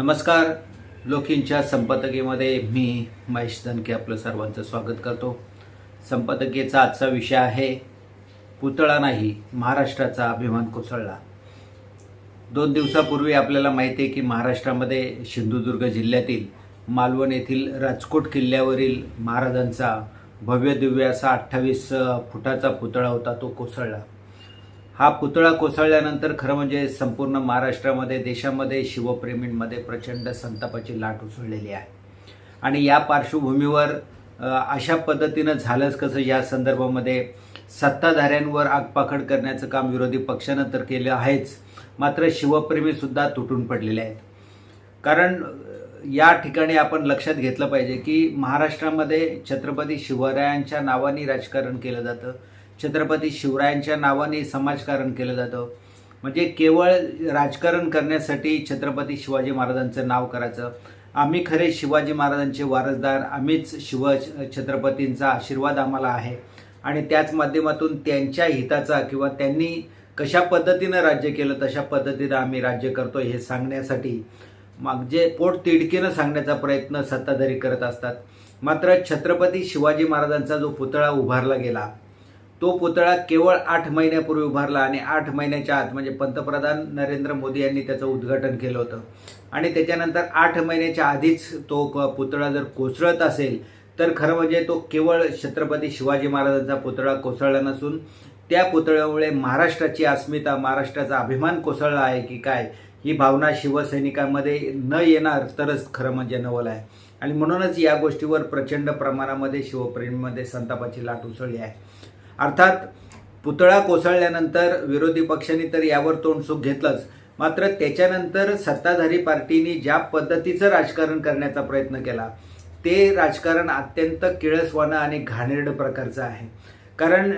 नमस्कार. लोकींच्या संपादकीमध्ये मी महेश धनके आपलं सर्वांचं स्वागत करतो. संपादकीचा आजचा विषय आहे पुतळा नाही महाराष्ट्राचा अभिमान कोसळला. दोन दिवसापूर्वी आपल्याला माहिती आहे की महाराष्ट्रामध्ये सिंधुदुर्ग जिल्ह्यातील मालवण येथील राजकोट किल्ल्यावरील महाराजांचा भव्य दिव्य असा अठ्ठावीस फुटाचा पुतळा होता तो कोसळला. हा पुतळा कोसळल्यानंतर खरं म्हणजे संपूर्ण महाराष्ट्रामध्ये देशामध्ये शिवप्रेमींमध्ये प्रचंड संतापाची लाट उसळलेली आहे. आणि या पार्श्वभूमीवर अशा पद्धतीनं झालंच कसं? या संदर्भामध्ये सत्ताधाऱ्यांवर आगपाखड करण्याचं काम विरोधी पक्षानं तर केलं आहेच. मात्र शिवप्रेमीसुद्धा तुटून पडलेले आहेत. कारण या ठिकाणी आपण लक्षात घेतलं पाहिजे की महाराष्ट्रामध्ये छत्रपती शिवरायांच्या नावाने राजकारण केलं जातं. छत्रपती शिवरायांच्या नावाने समाजकारण केलं जातं. म्हणजे केवळ राजकारण करण्यासाठी छत्रपती शिवाजी महाराजांचं नाव करायचं. आम्ही खरे शिवाजी महाराजांचे वारसदार आम्हीच शिव छत्रपतींचा आशीर्वाद आम्हाला आहे. आणि त्याच माध्यमातून त्यांच्या हिताचा किंवा त्यांनी कशा पद्धतीनं राज्य केलं तशा पद्धतीनं आम्ही राज्य करतो हे सांगण्यासाठी मग जे पोट तिडकीनं सांगण्याचा प्रयत्न सत्ताधारी करत असतात. मात्र छत्रपती शिवाजी महाराजांचा जो पुतळा उभारला गेला तो पुतळा केवळ आठ महिन्यापूर्वी उभारला आणि आठ महिन्याच्या आत म्हणजे पंतप्रधान नरेंद्र मोदी यांनी त्याचं उद्घाटन केलं होतं. आणि त्याच्यानंतर आठ महिन्याच्या आधीच तो क- पुतळा जर कोसळत असेल तर खरं म्हणजे तो केवळ छत्रपती शिवाजी महाराजांचा पुतळा कोसळला नसून त्या पुतळ्यामुळे महाराष्ट्राची अस्मिता महाराष्ट्राचा अभिमान कोसळला आहे की काय ही भावना शिवसैनिकांमध्ये न येणार तरच खरं म्हणजे नवल आहे. आणि म्हणूनच या गोष्टीवर प्रचंड प्रमाणामध्ये शिवप्रेमीमध्ये संतापाची लाट उसळली आहे. अर्थात पुतळा कोसळल्यानंतर विरोधी पक्षांनी तर यावर तोंडसुख घेतलंच. मात्र त्याच्यानंतर सत्ताधारी पार्टीनी ज्या पद्धतीचं राजकारण करण्याचा प्रयत्न केला ते राजकारण अत्यंत किळसवानं आणि घाणेरडं प्रकारचं आहे. कारण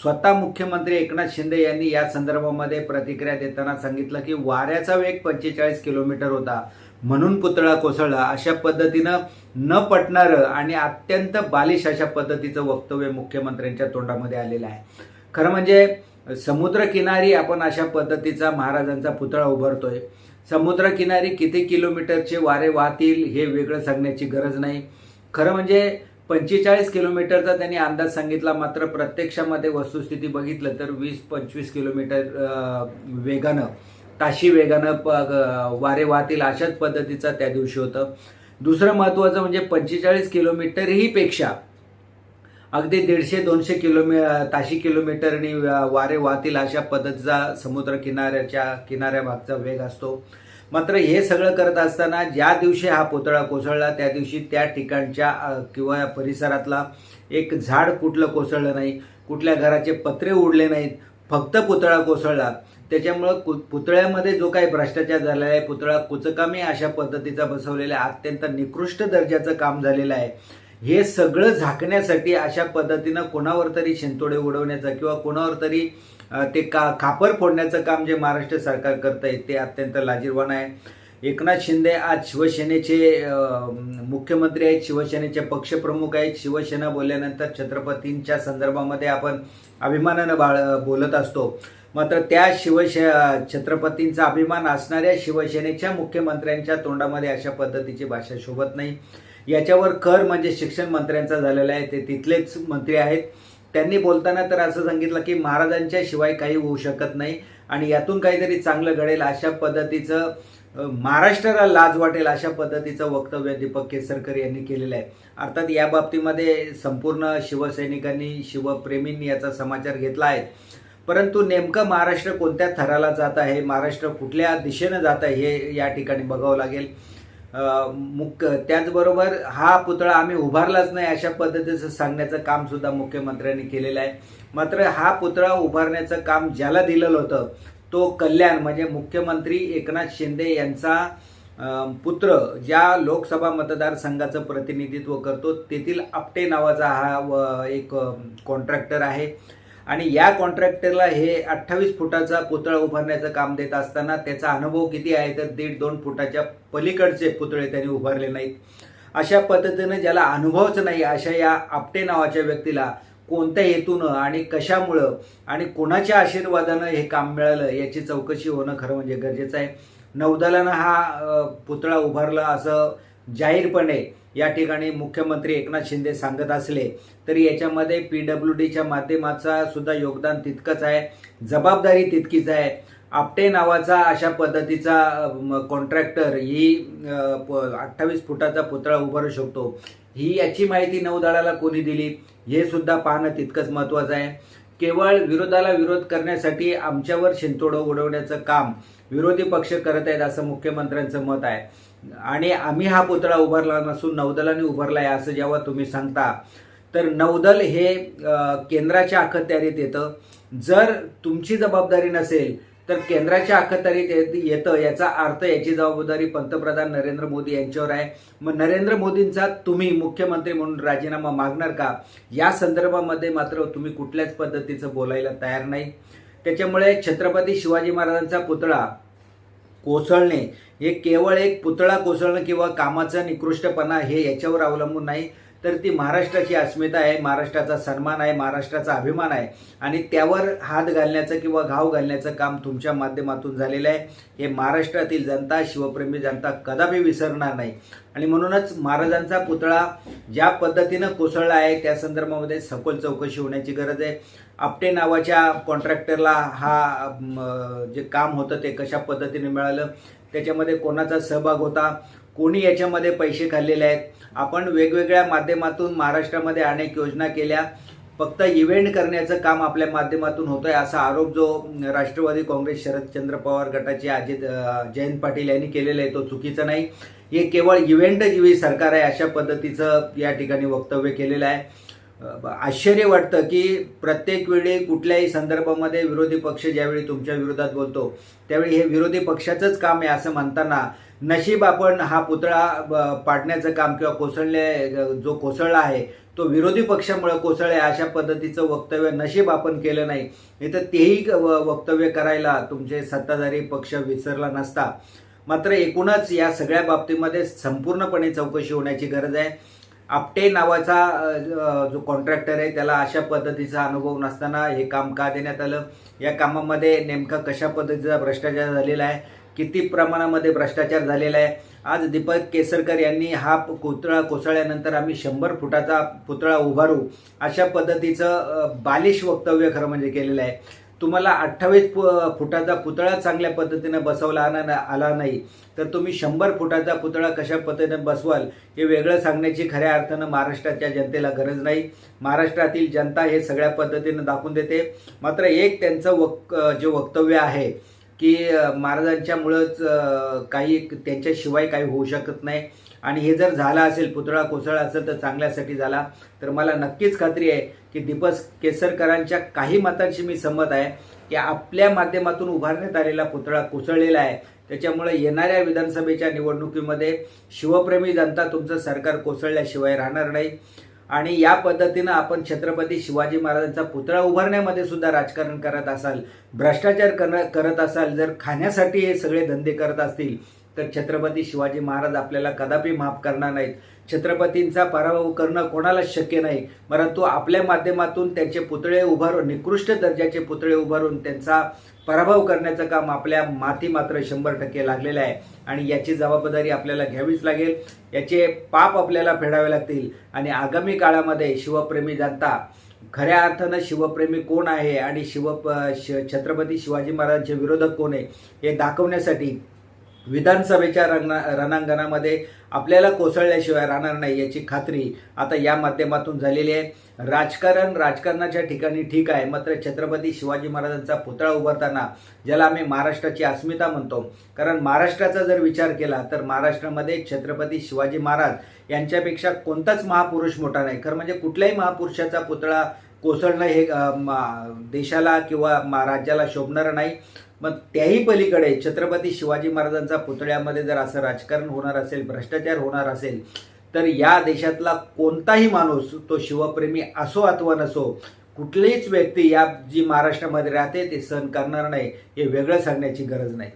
स्वतः मुख्यमंत्री एकनाथ शिंदे यांनी या संदर्भामध्ये प्रतिक्रिया देताना सांगितलं की वाऱ्याचा वेग पंचेचाळीस किलोमीटर होता. म्हणून पुतळा कोसळला. अशा पद्धतीनं न पटणारं आणि अत्यंत बालिश अशा पद्धतीचं वक्तव्य मुख्यमंत्र्यांच्या तोंडामध्ये आलेलं आहे. खरं म्हणजे समुद्रकिनारी आपण अशा पद्धतीचा महाराजांचा पुतळा उभारतोय. समुद्रकिनारी किती किलोमीटरचे वारे वाहतील हे वेगळं सांगण्याची गरज नाही. खरं म्हणजे पंचेचाळीस किलोमीटरचा त्यांनी अंदाज सांगितला. मात्र प्रत्यक्षामध्ये वस्तुस्थिती बघितलं तर वीस पंचवीस किलोमीटर वेगानं ताशी वेगानं प वारे वाहतील अशाच पद्धतीचा त्या दिवशी होतं. दुसरं महत्त्वाचं म्हणजे पंचेचाळीस किलोमीटरही पेक्षा अगदी दीडशे दोनशे किलोमी ताशी किलोमीटरनी वारे वाहतील अशा पद्धतीचा समुद्र किनाऱ्याच्या किनाऱ्या भागचा वेग असतो. मात्र हे सगळं करत असताना ज्या दिवशी हा पुतळा कोसळला त्या दिवशी त्या ठिकाणच्या किंवा या परिसरातला एक झाड कुठलं कोसळलं नाही कुठल्या घराचे पत्रे उडले नाहीत फक्त पुतळा कोसळला त्याच्यामुळं कु पुतळ्यामध्ये जो काही भ्रष्टाचार झालेला आहे पुतळा कुचकामी अशा पद्धतीचा बसवलेला आहे अत्यंत निकृष्ट दर्जाचं काम झालेलं आहे. हे सगळं झाकण्यासाठी अशा पद्धतीनं कोणावर तरी शिंतोडे उडवण्याचा किंवा कोणावर तरी ते का खापर फोडण्याचं काम जे महाराष्ट्र सरकार करत आहे ते अत्यंत लाजीरवाण आहे. एकनाथ शिंदे आज शिवसेनेचे मुख्यमंत्री आहेत शिवसेनेचे पक्षप्रमुख आहेत. शिवसेना बोलल्यानंतर छत्रपतींच्या संदर्भामध्ये आपण अभिमानानं बाळ बोलत असतो. मात्र त्या शिवसे छत्रपतींचा अभिमान असणाऱ्या शिवसेनेच्या मुख्यमंत्र्यांच्या तोंडामध्ये अशा पद्धतीची भाषा शोभत नाही. याच्यावर कर म्हणजे शिक्षण मंत्र्यांचा झालेला आहे ते तिथलेच मंत्री आहेत. त्यांनी बोलताना तर असं सांगितलं की महाराजांच्या शिवाय काही होऊ शकत नाही आणि यातून काहीतरी चांगलं घडेल अशा पद्धतीचं महाराष्ट्राला लाज वाटेल अशा पद्धतीचं वक्तव्य दीपक केसरकर यांनी केलेलं आहे. अर्थात या बाबतीमध्ये संपूर्ण शिवसैनिकांनी शिवप्रेमींनी याचा समाचार घेतला आहे. परंतु नेमकं महाराष्ट्र कोणत्या थराला जात आहे महाराष्ट्र कुठल्या दिशेनं जात आहे हे या ठिकाणी बघावं लागेल. मुख्य त्याचबरोबर हा पुतळा आम्ही उभारलाच नाही अशा पद्धतीचं सांगण्याचं कामसुद्धा मुख्यमंत्र्यांनी केलेलं आहे. मात्र हा पुतळा उभारण्याचं काम ज्याला दिलेलं होतं तो कल्याण म्हणजे मुख्यमंत्री एकनाथ शिंदे यांचा पुत्र ज्या लोकसभा मतदारसंघाचं प्रतिनिधित्व करतो तेथील आपटे नावाचा हा व- एक कॉन्ट्रॅक्टर आहे. आणि या कॉन्ट्रॅक्टरला हे अठ्ठावीस फुटाचा पुतळा उभारण्याचं काम देत असताना त्याचा अनुभव किती आहे? तर दीड दोन फुटाच्या पलीकडचे पुतळे त्यांनी उभारले नाहीत. अशा पद्धतीनं ज्याला अनुभवच नाही अशा या आपटे नावाच्या व्यक्तीला कोणत्या हेतूनं आणि कशामुळं आणि कोणाच्या आशीर्वादानं हे काम मिळालं याची चौकशी होणं खरं म्हणजे गरजेचं आहे. नौदलानं हा पुतळा उभारला असं जाहीरपणे या ठिकाणी मुख्यमंत्री एकनाथ शिंदे सांगत असले तरी याच्यामध्ये पी डब्ल्यू डीच्या माध्यमाचा सुद्धा योगदान तितकंच आहे. जबाबदारी तितकीच आहे. आपटे नावाचा अशा पद्धतीचा कॉन्ट्रॅक्टर ही अठ्ठावीस फुटाचा पुतळा उभारू शकतो. ही याची माहिती नौदळाला कोणी दिली हे सुद्धा पाहणं तितकंच महत्त्वाचं आहे. केवळ विरोधाला विरोध करण्यासाठी आमच्यावर शिंतोडं उडवण्याचं काम विरोधी पक्ष करत आहेत असं मुख्यमंत्र्यांचं मत आहे. आणि आम्ही हा पुतळा उभारला नसून नौदलाने उभारला आहे असं जेव्हा तुम्ही सांगता तर नौदल हे केंद्राच्या अखत्यारीत येतं. जर तुमची जबाबदारी नसेल तर केंद्राच्या अखत्यारीत येतं याचा अर्थ याची जबाबदारी पंतप्रधान नरेंद्र मोदी यांच्यावर आहे. मग नरेंद्र मोदींचा तुम्ही मुख्यमंत्री म्हणून राजीनामा मागणार का? या संदर्भामध्ये मात्र तुम्ही कुठल्याच पद्धतीचं बोलायला तयार नाही. त्याच्यामुळे छत्रपती शिवाजी महाराजांचा पुतळा कोसळणे हे केवळ एक पुतळा कोसळणं किंवा कामाचा निकृष्टपणा हे याच्यावर अवलंबून नाही. तर ती महाराष्ट्राची अस्मिता आहे महाराष्ट्राचा सन्मान आहे महाराष्ट्राचा अभिमान आहे. आणि त्यावर हात घालण्याचं किंवा घाव घालण्याचं काम तुमच्या माध्यमातून झालेलं आहे. हे महाराष्ट्रातील जनता शिवप्रेमी जनता कदापि विसरणार नाही. आणि म्हणूनच महाराजांचा पुतळा ज्या पद्धतीनं कोसळला आहे त्या संदर्भामध्ये सखोल चौकशी होण्याची गरज आहे. आपटे नावाच्या कॉन्ट्रॅक्टरला हा जे काम होतं ते कशा पद्धतीने मिळालं त्याच्यामध्ये कोणाचा सहभाग होता? कोणी याच्यामध्ये पैसे खाल्लेले आहेत? आपण वेगवेगळ्या माध्यमातून महाराष्ट्रामध्ये अनेक योजना केल्या. फक्त इव्हेंट करण्याचं काम आपल्या माध्यमातून होतंय असा आरोप जो राष्ट्रवादी काँग्रेस शरदचंद्र पवार गटाचे अजित जयंत पाटील यांनी केलेला आहे तो चुकीचा नाही. हे केवळ इव्हेंट जीवी सरकार आहे अशा पद्धतीचं या ठिकाणी वक्तव्य केलेलं आहे. आश्चर्य वाटतं की प्रत्येक वेळी कुठल्याही संदर्भामध्ये विरोधी पक्ष ज्यावेळी तुमच्या विरोधात बोलतो त्यावेळी हे विरोधी पक्षाचंच काम आहे असं म्हणताना नशीब आपण हा पुतळा ब- पाडण्याचं काम किंवा कोसळले जो कोसळला आहे तो विरोधी पक्षामुळे कोसळले अशा पद्धतीचं वक्तव्य नशीब आपण केलं नाही. नाही तर तेही व- वक्तव्य करायला तुमचे सत्ताधारी पक्ष विसरला नसता. मात्र एकूणच या सगळ्या बाबतीमध्ये संपूर्णपणे चौकशी होण्याची गरज आहे. आपटे नावाचा जो कॉन्ट्रॅक्टर आहे त्याला अशा पद्धतीचा अनुभव नसताना हे काम का देण्यात आलं? या कामामध्ये नेमका कशा पद्धतीचा भ्रष्टाचार झालेला आहे? किती प्रमाणामध्ये भ्रष्टाचार झालेला आहे? आज दीपक केसरकर यांनी हा पुतळा कोसळल्यानंतर आम्ही शंभर फुटाचा पुतळा उभारू अशा पद्धतीचं बालिश वक्तव्य खरं म्हणजे केलेलं आहे. तुम्हाला अठ्ठावीस फुटाचा पुतळा चांगल्या पद्धतीनं बसवला आना आला नाही तर तुम्ही शंभर फुटाचा पुतळा कशा पद्धतीने बसवाल हे वेगळं सांगण्याची खऱ्या अर्थानं महाराष्ट्राच्या जनतेला गरज नाही. महाराष्ट्रातील जनता हे सगळ्या पद्धतीनं दाखवून देते. मात्र एक त्यांचं वक जे वक्तव्य आहे की महाराजांच्यामुळंच काही त्यांच्याशिवाय काही होऊ शकत नाही. आणि हे जर झालं असेल पुतळा कोसळला असेल तर चांगल्यासाठी झाला. तर मला नक्कीच खात्री आहे की दीपक केसरकरांच्या काही मतांशी मी संमत आहे की आपल्या माध्यमातून उभारण्यात आलेला पुतळा कोसळलेला आहे. त्याच्यामुळे येणाऱ्या विधानसभेच्या निवडणुकीमध्ये शिवप्रेमी जनता तुमचं सरकार कोसळल्याशिवाय राहणार नाही. आणि या पद्धतीनं आपण छत्रपती शिवाजी महाराजांचा पुतळा उभारण्यामध्ये सुद्धा राजकारण करत असाल भ्रष्टाचार कर करत असाल जर खाण्यासाठी हे सगळे धंदे करत असतील तर छत्रपती शिवाजी महाराज आपल्याला कदापि माफ करणार नाहीत. छत्रपतींचा पराभव करणं कोणालाच शक्य नाही. परंतु आपल्या माध्यमातून त्यांचे पुतळे उभारून निकृष्ट दर्जाचे पुतळे उभारून त्यांचा पराभव करण्याचं काम आपल्या माती मात्र शंभर टक्के लागलेलं आहे. आणि याची जबाबदारी आपल्याला घ्यावीच लागेल. याचे पाप आपल्याला फेडावे लागतील. आणि आगामी काळामध्ये शिवप्रेमी जनता खऱ्या अर्थानं शिवप्रेमी कोण आहे आणि शिव श- छत्रपती शिवाजी महाराजांचे विरोधक कोण आहे हे दाखवण्यासाठी विधानसभेच्या रंगना रणांगणामध्ये आपल्याला कोसळल्याशिवाय राहणार नाही याची खात्री आता या माध्यमातून झालेली आहे. राजकारण राजकारणाच्या ठिकाणी ठीक आहे मात्र छत्रपती शिवाजी महाराजांचा पुतळा उभारताना ज्याला आम्ही महाराष्ट्राची अस्मिता म्हणतो कारण महाराष्ट्राचा जर विचार केला तर महाराष्ट्रामध्ये छत्रपती शिवाजी महाराज यांच्यापेक्षा कोणताच महापुरुष मोठा नाही. खरं म्हणजे कुठल्याही महापुरुषाचा पुतळा कोसळणं हे मा- देशाला किंवा मा- राज्याला शोभणारं नाही. मग त्याही पलीकडे छत्रपती शिवाजी महाराजांचा पुतळ्यामध्ये जर असं राजकारण होणार असेल भ्रष्टाचार होणार असेल तर या देशातला कोणताही माणूस तो शिवप्रेमी असो अथवा नसो कुठलीच व्यक्ती या जी महाराष्ट्रामध्ये राहते ते सहन करणार नाही हे वेगळं सांगण्याची गरज नाही.